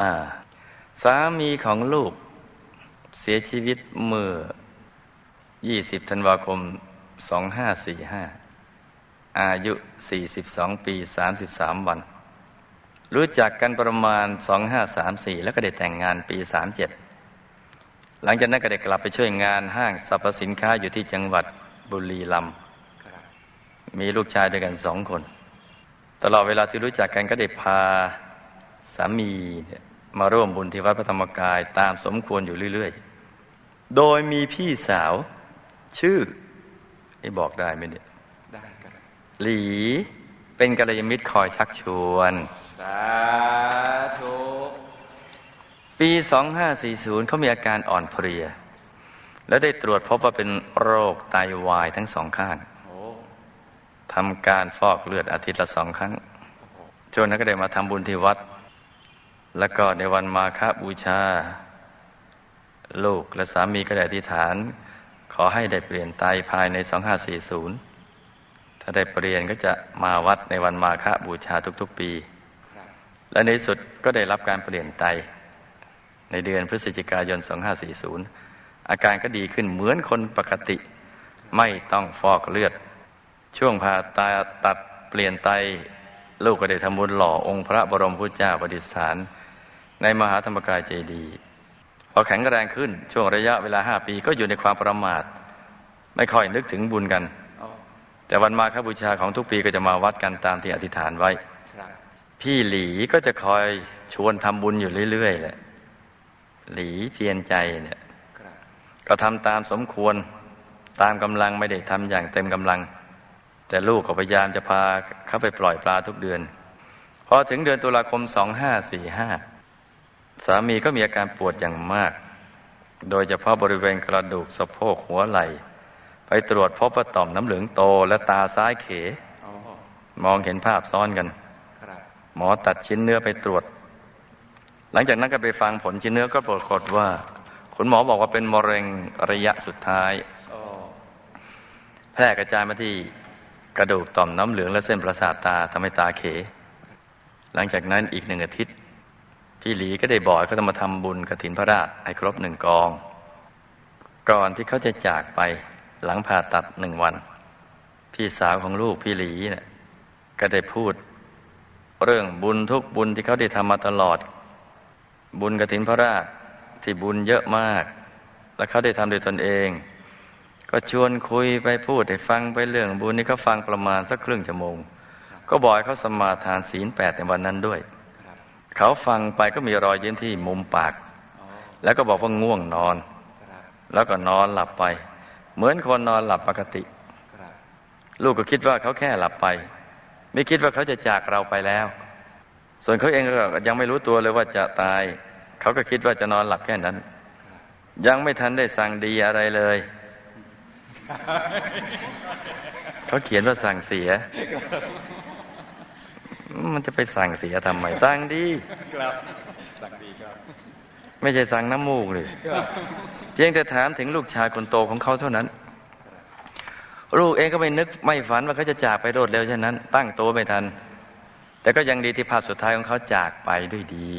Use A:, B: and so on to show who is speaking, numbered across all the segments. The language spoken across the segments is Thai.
A: อ่าสามีของลูกเสียชีวิตเมื่อ 20 ธันวาคม 2545 อายุ 42 ปี 33 วัน รู้จักกันประมาณ 2534 แล้วก็ได้แต่งงานปี 37 หลังจากนั้นก็ได้กลับไปช่วยงานห้างสรรพสินค้าอยู่ที่จังหวัดบุรีรัมย์มีลูกชายด้วยกันสองคน ตลอดเวลาที่รู้จักกันก็ได้พา สามีเนี่ยมาร่วมบุญที่วัดพระธรรมกายตามสมควรอยู่เรื่อย ๆ โดยมีพี่สาวชื่อไอ้บอกได้ไหมเนี่ย
B: ได้ครับ
A: หลีเป็นกัลยาณมิตรคอยชักชวน
B: สาธุ
A: ปี 2540 เขามีอาการอ่อนเพลีย และได้ตรวจพบว่าเป็นโรคไตาวายทั้งสองข้าง
B: โอ้
A: ทำการฟอกเลือดอาทิตย์ละสองครั้งจนนั้นก็ได้มาทำบุญที่วัด แล้วก็ในวันมาฆบูชา ลูกและสามีก็ได้อธิษฐาน ขอให้ได้เปลี่ยนไตภายใน 2540 ถ้าได้เปลี่ยนก็จะมาวัดในวันมาฆบูชาทุกๆปี และในสุดก็ได้รับการเปลี่ยนไต ในเดือนพฤศจิกายน 2540 อาการก็ดีขึ้นเหมือนคนปกติ ไม่ต้องฟอกเลือด ช่วงผ่าตาตัดเปลี่ยนไตลูกก็ได้ทำบุญหล่อองค์พระบรมพุทธเจ้าประดิษฐาน ในมหาธรรมกายเจดีย์พอแข็งแรงขึ้นช่วงระยะเวลาห้าปีก็อยู่ในความประมาท ไม่ค่อยนึกถึงบุญกัน
B: โอ้
A: แต่วันมาคบูชาของทุกปีก็จะมาวัดกันตามที่อธิษฐานไว้
B: ครับ
A: พี่หลีก็จะคอยชวนทำบุญอยู่เรื่อยๆแหละหลีเพียรใจเนี่ย
B: ครับ
A: ก็ทำตามสมควรตามกำลังไม่ได้ทำอย่างเต็มกำลัง แต่ลูกก็พยายามจะพาเขาไปปล่อยปลาทุกเดือน พอถึงเดือนตุลาคม2545สา สามีก็มีอาการปวดอย่างมาก โดยเฉพาะบริเวณกระดูกสะโพกหัวไหล่ ไปตรวจพบว่าต่อมน้ำเหลืองโตและตาซ้ายเขมองเห็นภาพซ้อนกัน หมอตัดชิ้นเนื้อไปตรวจ หลังจากนั้นก็ไปฟังผลชิ้นเนื้อก็ปรากฏว่า คุณหมอบอกว่าเป็นมะเร็งระยะสุดท้าย แพร่กระจายมาที่กระดูกต่อมน้ำเหลืองและเส้นประสาทตาทำให้ตาเข หลังจากนั้นอีกหนึ่งอาทิตย์ พี่หลีก็ได้บอกเขาต้องมาทำบุญกระถินพระราชให้ครบหนึ่งกอง ก่อนที่เขาจะจากไปหลังผ่าตัดหนึ่งวัน พี่สาวของลูกพี่หลีเนี่ยก็ได้พูด เรื่องบุญทุกบุญที่เขาได้ทำมาตลอด บุญกระถินพระราชที่บุญเยอะมาก และเขาได้ทำโดยตนเอง ก็ชวนคุยไปพูดให้ฟังไปเรื่องบุญนี่เขาฟังประมาณสักครึ่งชั่วโมง ก็บอกให้เขาสมาทานศีลแปดในวันนั้นด้วย เขาฟังไปก็มีรอยยิ้มที่มุมปาก
B: โอ้
A: แล้วก็บอกว่าง่วงนอน
B: ครับ
A: แล้วก็นอนหลับไป เหมือนคนนอนหลับปกติ
B: ครับ
A: ลูกก็คิดว่าเขาแค่หลับไป ไม่คิดว่าเขาจะจากเราไปแล้ว ส่วนเขาเองก็ยังไม่รู้ตัวเลยว่าจะตาย เขาก็คิดว่าจะนอนหลับแค่นั้น ยังไม่ทันได้สั่งดีอะไรเลย เขาเขียนว่าสั่งเสีย มันจะไปสั่งเสียทำไมสั่งดี
B: ครับสักดีครับ
A: ไม่ใช่สั่งน้ำมูกเลยเพียงแต่ถามถึงลูกชายคนโตของเขาเท่านั้น ลูกเองก็ไม่นึกไม่ฝันว่าเขาจะจากไปรวดเร็วเช่นนั้น ตั้งตัวไม่ทัน แต่ก็ยังดีที่ภาพสุดท้ายของเขาจากไปด้วยดี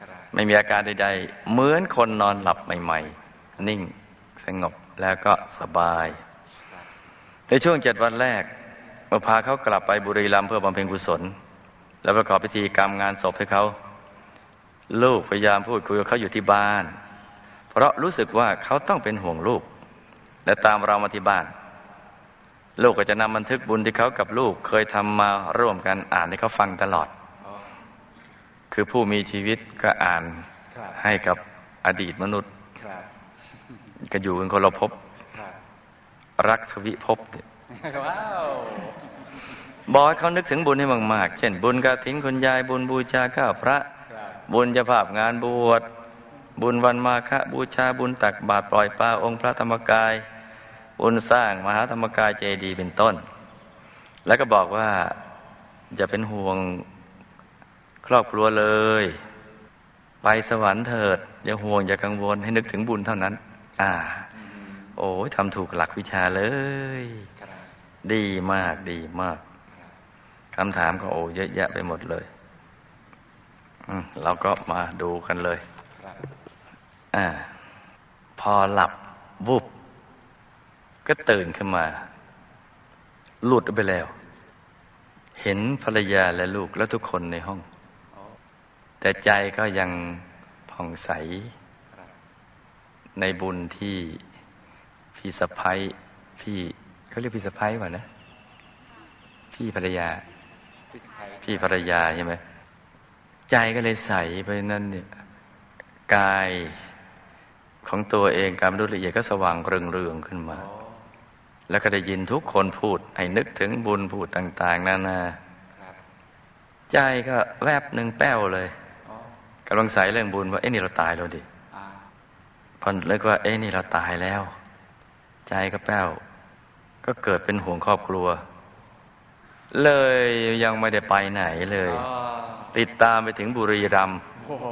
B: ครับ
A: ไม่มีอาการใดๆ เหมือนคนนอนหลับใหม่ ๆ นิ่งสงบแล้วก็สบายในช่วงเจ็ดวันแรกเมื่อพาเขากลับไปบุรีรัมย์เพื่อบำเพ็ญกุศล แล้วประกอบพิธีกรรมงานศพให้เขา ลูกพยายามพูดคุยกับเขาอยู่ที่บ้าน เพราะรู้สึกว่าเขาต้องเป็นห่วงลูก และตามเรามาที่บ้าน ลูกก็จะนำบันทึกบุญที่เขากับลูกเคยทำมาร่วมกันอ่านให้เขาฟังตลอด
B: โอ้
A: คือผู้มีชีวิตก็อ่าน
B: ครับ
A: ให้กับอดีตมนุษย์
B: ครับ
A: ก็อยู่กันคนละภพ
B: ครับ
A: รักทวิภพเนี่ย
B: ว้าว
A: บอกให้เขานึกถึงบุญให้มากๆ เช่น บุญกระถินคุณยายบุญบูชาข้าวพระ
B: ครับ
A: บุญเจะภาพงานบวชบุญวันมาฆบูชาบุญตักบาตรปล่อยปลาองค์พระธรรมกาย บุญสร้างมหาธรรมกายเจดีย์เป็นต้น แล้วก็บอกว่าอย่าเป็นห่วงครอบครัวเลย ไปสวรรค์เถิด อย่าห่วงอย่ากังวลให้นึกถึงบุญเท่านั้น อ่า
B: อืม
A: โอ้ยทำถูกหลักวิชาเลย
B: ครับ
A: ดีมากดีมาก
B: คำ
A: ถามก็โอ้เยอะแยะไปหมดเลยเราก็มาดูกันเลยอพอหลับวุบก็ตื่นขึ้นมา หลุดไปแล้ว เห็นภรรยาและลูกและทุกคนในห้อง
B: อ
A: แต่ใจก็ยังผ่องใส ในบุญที่พี่สะพ้ยพี่เขาเรียกพี่สะพ้ยว่ะนะ พี่ภรรยา
B: พี่
A: ภรรยาใช่ไหมใจก็เลยใสไปนั่นเนี่ยกายของตัวเองการมนุษย์ละเอียดก็สว่างเรืองเรืองขึ้นมา แล้วก็ได้ยินทุกคนพูด ให้นึกถึงบุญพูดต่าง ๆ นานาใจก็แวบหนึ่งแป้วเลย
B: กำ
A: ลังใสเรื่องบุญว่าเอ๊ะนี่เราตายแล้วดิ
B: อ
A: พอนึกว่าเอ๊ะนี่เราตายแล้ว ใจก็แป้ว ก็เกิดเป็นห่วงครอบครัว เลยยังไม่ได้ไปไหนเลย
B: อ๋อ
A: ติดตามไปถึงบุรีรัมย์
B: โอ้โห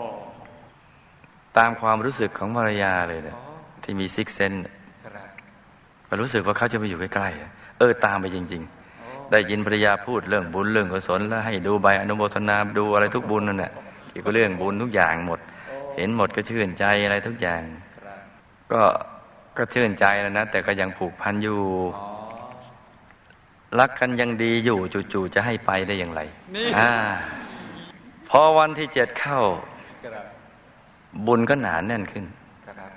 A: ตามความรู้สึกของภรรยาเลยนะ
B: อ๋อ
A: ที่มีซิกเซน
B: ครับ
A: ก็รู้สึกว่าเขาจะมาอยู่ใกล้ๆอะเออตามไปจริง
B: โอ้
A: ๆได้ยินภรรยาพูดเรื่องบุญเรื่องกุศลแล้วให้ดูใบอนุโมทนาดูอะไรทุกบุญนั่นแหละเกี่ยวกับเรื่องบุญทุกอย่างหมด เห็นหมดก็ชื่นใจอะไรทุกอย่าง
B: ครับ
A: ก็ก็ชื่นใจแล้วนะ แต่ก็ยังผูกพันอยู่
B: อ๋อ
A: รักกันยังดีอยู่จู่ๆจะให้ไปได้อย่างไร
B: นี่
A: อ่าพอวันที่เจ็ดเข้า
B: ครับ
A: บุญก็หนาแน่นขึ้น
B: ครับ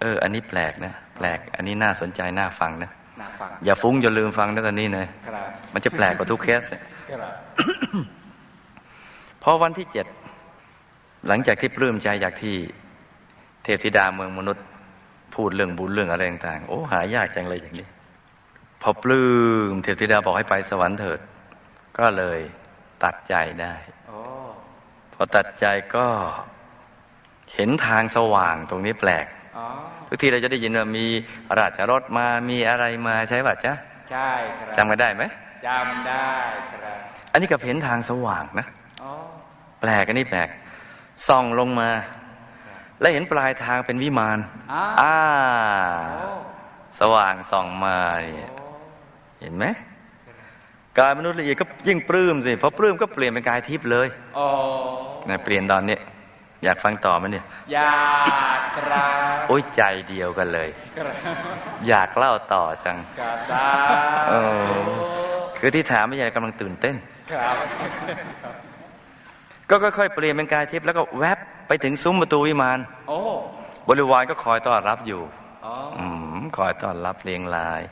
A: เออ อันนี้แปลกนะแปลก อันนี้น่าสนใจน่าฟังนะ
B: น่าฟัง
A: อย่าฟุ้งอย่าลืมฟังนะตอนนี้นะ
B: ครับ
A: มันจะแปลกกว่าทุกเคสเนี่ย
B: ครับ
A: พอวันที่เจ็ดหลังจากที่ปลื้มใจจากที่เทพธิดาเมืองมนุษย์ พูดเรื่องบุญเรื่องอะไรต่างๆโอ้หายากจังเลยอย่างนี้ พอปลื้มเทพธิดาบอกให้ไปสวรรค์เถิด ก็เลยตัดใจได้
B: โอ้
A: พอตัดใจก็เห็นทางสว่างตรงนี้แปลก
B: อ๋อ
A: ทุกทีเราจะได้ยินว่ามีราชรถมามีอะไรมาใช่ป่ะจ๊ะ
B: ใช่ครับ
A: จำกันได้ไหม
B: จำได้ครับ
A: อันนี้กับเห็นทางสว่างนะ
B: อ๋อ
A: แปลกอันนี้แปลกส่องลงมา
B: ครับ
A: และเห็นปลายทางเป็นวิมาน
B: อ้า
A: อ่า
B: โอ้
A: สว่างส่องมาเนี่ย
B: โอ้
A: เห็นไหมกายมนุษย์ละเอียดก็ยิ่งปลื้มสิพอปลื้มก็เปลี่ยนเป็นกายทิพย์เลย
B: โอ้
A: นะเปลี่ยนตอนนี้ อยากฟังต่อไหมเนี่ย
B: อยากครับ
A: โอ้ยใจเดียวกันเลย
B: ครับ
A: อยากเล่าต่อจัง
B: กาซา
A: โอ้คือที่ถามไม่ใช่กำลังตื่นเต้น
B: ครับ
A: ก็ค่อยๆเปลี่ยนเป็นกายทิพย์แล้วก็แวบไปถึงซุ้มประตูวิมาน
B: โอ้
A: บริวารก็คอยต้อนรับอยู่
B: อ๋อ
A: อืมคอยต้อนรับเรียงราย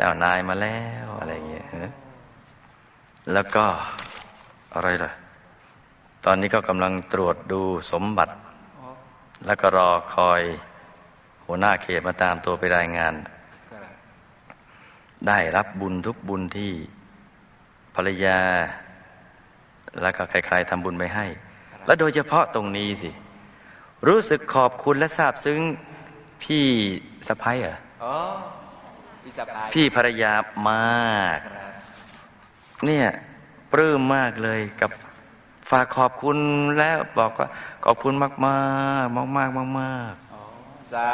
A: เจ้านายมาแล้วอะไรอย่างเงี้ยแล้วก็อะไรล่ะ ตอนนี้ก็กำลังตรวจดูสมบัติ แล้วก็รอคอยหัวหน้าเขตมาตามตัวไปรายงาน ได้รับบุญทุกบุญที่ภรรยา แล้วก็ใครๆทำบุญไปให้ และโดยเฉพาะตรงนี้สิ รู้สึกขอบคุณและซาบซึ้งพี่สะพ้ายเหรอ
B: พี่สะพาย
A: พี่ภรรยามาก
B: ครับ
A: เนี่ยปลื้มมากเลยกับฝากขอบคุณแล้วบอกว่าขอบคุณมากมากมากมากมากมาก
B: อ๋อสา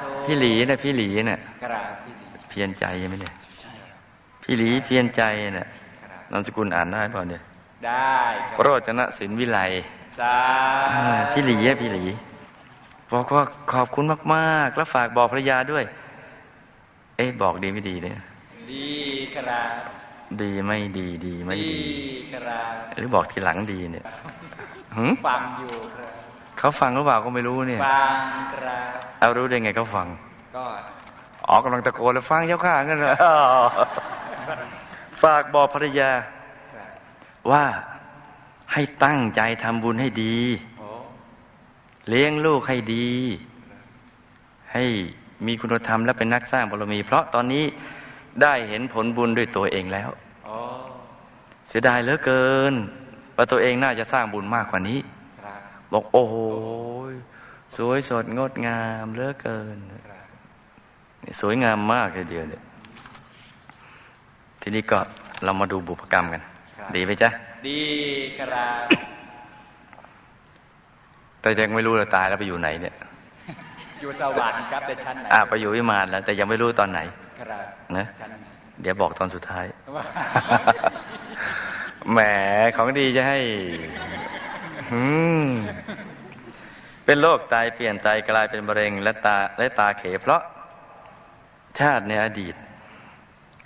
B: ธุ
A: ๆพี่หลีนะพี่หลีเนี่ย
B: ครับพี่ดี
A: เพียรใจใช่ไหมเนี่ย
B: ใช่ครับ
A: พี่หลีเพียรใจเนี่ย
B: ครับ
A: นามสกุลอ่านได้เปล่าเนี่ย
B: ได้ค
A: โร
B: รับ
A: จนศิลป์วิไล
B: สา
A: อ่าพี่หลีอะพี่หลีบอกว่าขอบคุณมาก ๆ แล้วฝากบอกภรรยาด้วย เอ๊ะบอกดีไม่ดีเนี่ย
B: ดีครับ
A: ดีไม่ดีดีไม่
B: ดี
A: ดี
B: ครับ
A: หรือบอกทีหลังดีเนี่ยหืม
B: ฟังอยู่ครับ
A: เขาฟังหรือเปล่าก็ไม่รู้เนี่ย
B: ฟังครับ
A: เอารู้ได้ไงเขาฟัง
B: ก็
A: อ๋อกำลังตะโกนแล้วฟังเจ้าข้ากันเลยฝากบอกภรรยา
B: ครับ
A: ว่าให้ตั้งใจทำบุญให้ดี
B: โอ้
A: เลี้ยงลูกให้ดี ให้ มีคุณธรรมและเป็นนักสร้างบารมี เพราะตอนนี้ได้เห็นผลบุญด้วยตัวเองแล้ว
B: โอ้
A: เสียดายเหลือเกินว่าตัวเองน่าจะสร้างบุญมากกว่านี้
B: ครับ
A: บอกโอ้โหสวยสดงดงามเหลือเกิน
B: ครับ
A: สวยงามมากเลยเดียวเนี่ยทีนี้ก็เรามาดูบุพกรรมกัน ดีไหมจ๊ะ
B: ดีครับ
A: แต่ยังไม่รู้เราตายแล้วไปอยู่ไหนเนี่ย
B: อยู่สวรรค์ครับแต่ชั้นไหน
A: อ่าไปอยู่วิมานแล้ว แต่ยังไม่รู้ตอนไหน
B: ครับ
A: นะ
B: ชั้นไหน
A: เดี๋ยวบอกตอนสุดท้าย
B: ว่า
A: แหมของดีจะให้หืมเป็นโรคไตเปลี่ยนไตกลายเป็นมะเร็งและตาและตาเขเพราะ ชาติในอดีต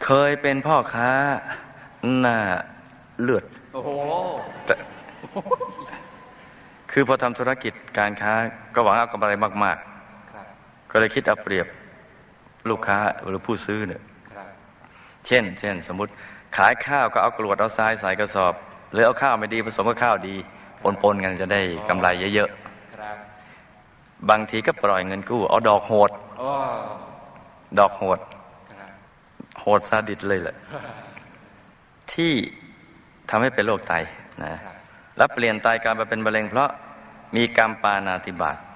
A: เคยเป็นพ่อค้า หน้าเลือด
B: โอ้โห
A: แต่คือพอทำธุรกิจการค้าก็หวังเอากำไรมาก
B: ครับ
A: ๆ ก็เลยคิดเอาเปรียบลูกค้าหรือผู้ซื้อเนี่ย
B: ครับ
A: เช่น เช่น สมมติขายข้าวก็เอากรวดเอาทรายใส่กระสอบ หรือเอาข้าวไม่ดีผสมกับข้าวดีปนๆกันจะได้กำไรเยอะ
B: ครับ
A: ๆบางทีก็ปล่อยเงินกู้ เอาดอกโหด
B: โอ้
A: ดอกโหด
B: ครับ
A: โหดซาดิสเลยแหละที่ทำให้เป็นโรคไตนะ
B: ครับ
A: แล้วเปลี่ยนไตกลายมาเป็นมะเร็งเพราะมีกรรมปานาติบาต
B: โอ้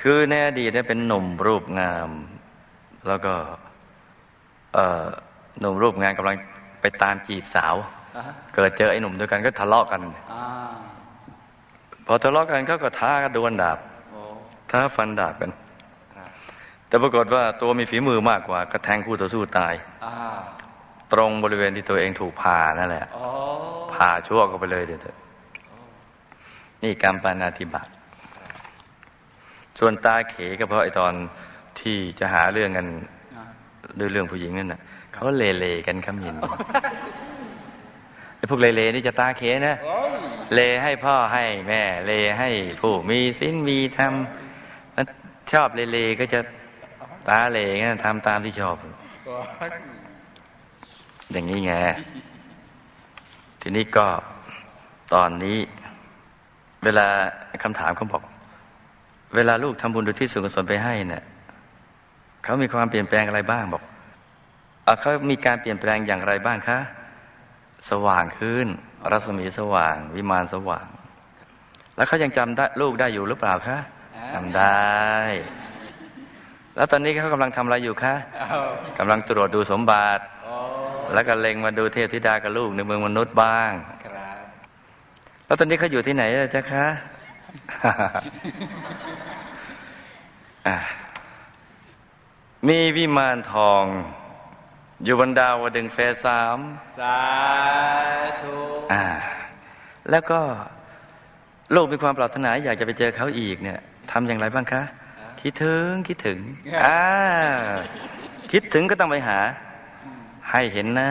A: คือในอดีตเนี่ยเป็นหนุ่มรูปงาม แล้วก็เอ่อหนุ่มรูปงามกำลังไปตามจีบสาว
B: อะฮะ
A: เกิดเจอไอ้หนุ่มด้วยกันก็ทะเลาะกัน
B: อ่า
A: พอทะเลาะกันเขาก็ท้ากันดวลดาบ
B: โอ้
A: ท้าฟันดาบกัน
B: ครับ
A: แต่ปรากฏว่าตัวมีฝีมือมากกว่าก็แทงคู่ต่อสู้ตาย
B: อ่า
A: ตรงบริเวณที่ตัวเองถูกผ่านั่นแหละ
B: โอ้
A: ผ่าชั่วก็ไปเลยเดี๋ยวเถอะนี่กรรมปานาธิบาต ส่วนตาเขก็เพราะไอ้ตอนที่จะหาเรื่องกัน
B: อะ
A: ด้วยเรื่องผู้หญิงนั่นน่ะเขาเลเลกันขมินไอ้พวกเลเลนี่จะตาเขนะ
B: โอ้ย
A: เลให้พ่อให้แม่ เลให้ผู้มีศีลมีธรรมแล้วชอบเลเลก็จะตาเลงั้นทำตามที่ชอบ
B: โอ้ย
A: อย่างนี้ไงทีนี้ก็ตอนนี้ เวลาคำถามเขาบอก เวลาลูกทำบุญดูที่ส่วนกุศลไปให้เนี่ยเขามีความเปลี่ยนแปลงอะไรบ้างบอกเอ่อเขามีการเปลี่ยนแปลงอย่างไรบ้างคะ สว่างขึ้น รัศมีสว่าง วิมานสว่าง แล้วเขายังจำได้ลูกได้อยู่หรือเปล่าคะจำได้ แล้วตอนนี้เขากำลังทำอะไรอยู่คะ
B: เอา
A: กำลังตรวจดูสมบัติ
B: โอ้
A: แล้วก็เล็งมาดูเทพธิดากับลูกในเมืองมนุษย์บ้าง
B: ครับ
A: แล้วตอนนี้เขาอยู่ที่ไหนล่ะจ๊ะคะอะ มีวิมานทอง อยู่บนดาวดึงส์เฟสสาม
B: สาธุ
A: อ่าแล้วก็ลูกมีความปรารถนาอยากจะไปเจอเขาอีกเนี่ยทำอย่างไรบ้างคะ คิดถึงคิดถึงอ่าคิดถึงก็ต้องไปหา ให้เห็นหน้า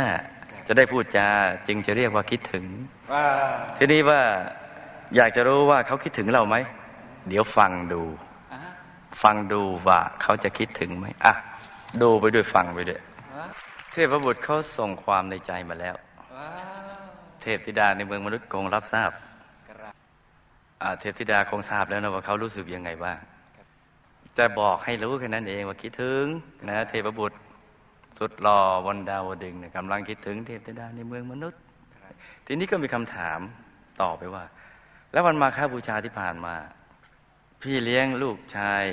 A: จะได้พูดจาจึงจะเรียกว่าคิดถึง
B: ว้า
A: ทีนี้ว่าอยากจะรู้ว่าเขาคิดถึงเราไหม เดี๋ยวฟังดู
B: อะ
A: ฟังดูว่าเขาจะคิดถึงไหมอะ ดูไปด้วยฟังไปด้วย
B: ว้า
A: เทพบุตรเขาส่งความในใจมาแล้ว
B: ว้า
A: เทพธิดาในเมืองมนุษย์คงรับทราบ
B: ครับ
A: อ่าเทพธิดาคงทราบแล้วนะว่าเขารู้สึกยังไงบ้างแต่บอกให้รู้แค่นั้นเองว่าคิดถึงนะเทพบุตรสุดหล่อวันดาวดึงส์เนี่ยกำลังคิดถึงเทพธิดาในเมืองมนุษย์
B: ครับ
A: ทีนี้ก็มีคำถามต่อไปว่า แล้ววันมาฆบูชาที่ผ่านมา พี่เลี้ยงลูกชาย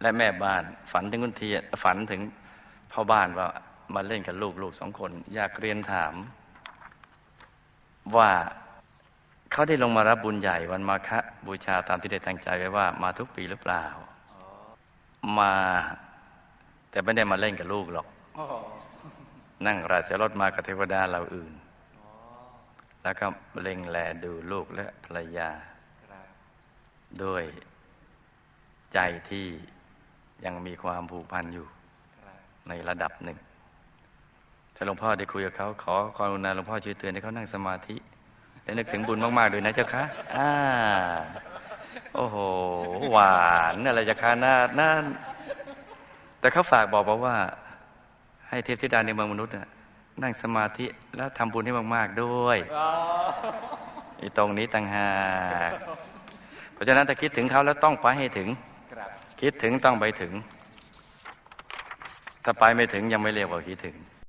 A: และแม่บ้าน ฝันถึงคุณเทียฝันถึงพ่อบ้านว่ามาเล่นกับลูกลูกสองคน อยากเรียนถาม ว่าเขาได้ลงมารับบุญใหญ่วันมาฆบูชาตามที่ได้ตั้งใจไว้ว่า มาทุกปีหรือเปล่า มา แต่ไม่ได้มาเล่นกับลูกหรอกนั่งราชรถมากับเทวดาเราอื่น แล้วก็เล็งแลดูลูกและภรรยา ด้วยใจที่ยังมีความผูกพันอยู่
B: ครับ
A: ในระดับหนึ่ง ถ้าหลวงพ่อได้คุยกับเขาขอความกรุณาหลวงพ่อช่วยเตือนให้เขานั่งสมาธิ และนึกถึงบุญมากๆด้วยนะเจ้าคะอ่าโอ้โห หวานอะไรจะคะน่าน่าแต่เขาฝากบอกบอกว่า ให้เทพธิดาในเมืองมนุษย์น่ะนั่งสมาธิแล้วทำบุญให้มาก ๆ ด้วย
B: ว้า
A: อีตรงนี้ต่างหากเพ ราะฉะนั้นถ้าคิดถึงเขาแล้วต้องไปให้ถึง
B: ครับ
A: คิดถึงต้องไปถึง ถ้าไปไม่ถึงยังไม่เรียกว่าคิดถึง
B: ค